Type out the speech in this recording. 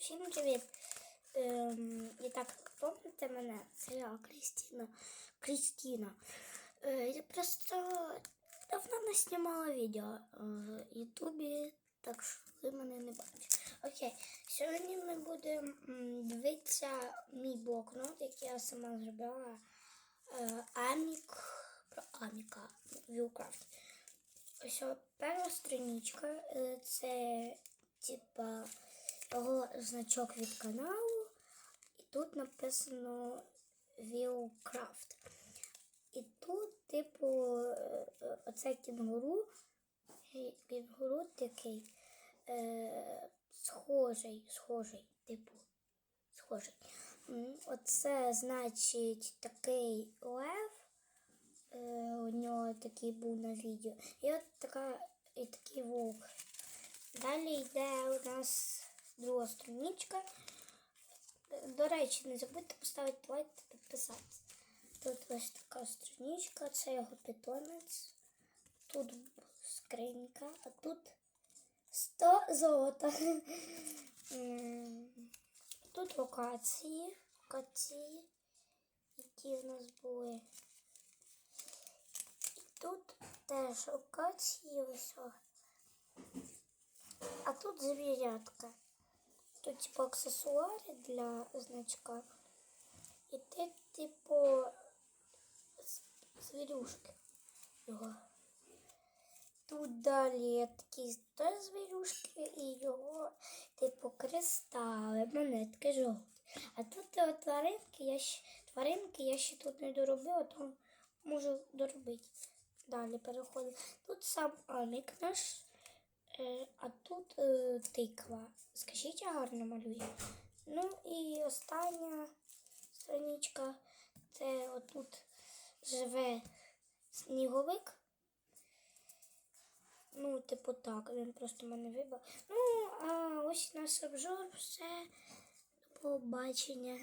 Всім привіт! Ем, і так, пам'ятаєте мене? Це я, Крістіна. Крістіна. Е, я просто давно не знімала відео в Ютубі, так що ви мене не бачите. Окей, сьогодні ми будемо дивитися мій блокнот, який я сама зробила. Е, Амік про Аміка в Юкрафті. Ось перша страничка е, це типа його значок від каналу. І тут написано Wheelcraft. І тут, типу, е, е, оце кінгуру. Кінгуру такий е, схожий, схожий, типу, схожий. Оце значить такий лев. Е, у нього такий був на відео. І от така, і такий вовк. Далі йде у нас друга страничка. До речі, не забудьте поставити лайк та підписатися. Тут ось така страничка, це його питомець. Тут скринька, а тут 100 золота. Тут локації, локації, які в нас були. І Тут теж локації ось. А тут звірятка. Тут типу аксесуари для значка. І ти, типу, звірюшки його. Тут далі такі теж звірюшки і його, типу, кристали, монетки жовті. А тут е, тваринки, я ще, тваринки я ще тут не доробила, то можу доробити. Далі переходимо. Тут сам амік наш, е, а тут е, тиква. Скажіть, я гарно малюю. Ну і остання страничка. Це отут живе сніговик. Ну, типу так, він просто мене вибив. Ну, а ось наш обжор, все. До побачення.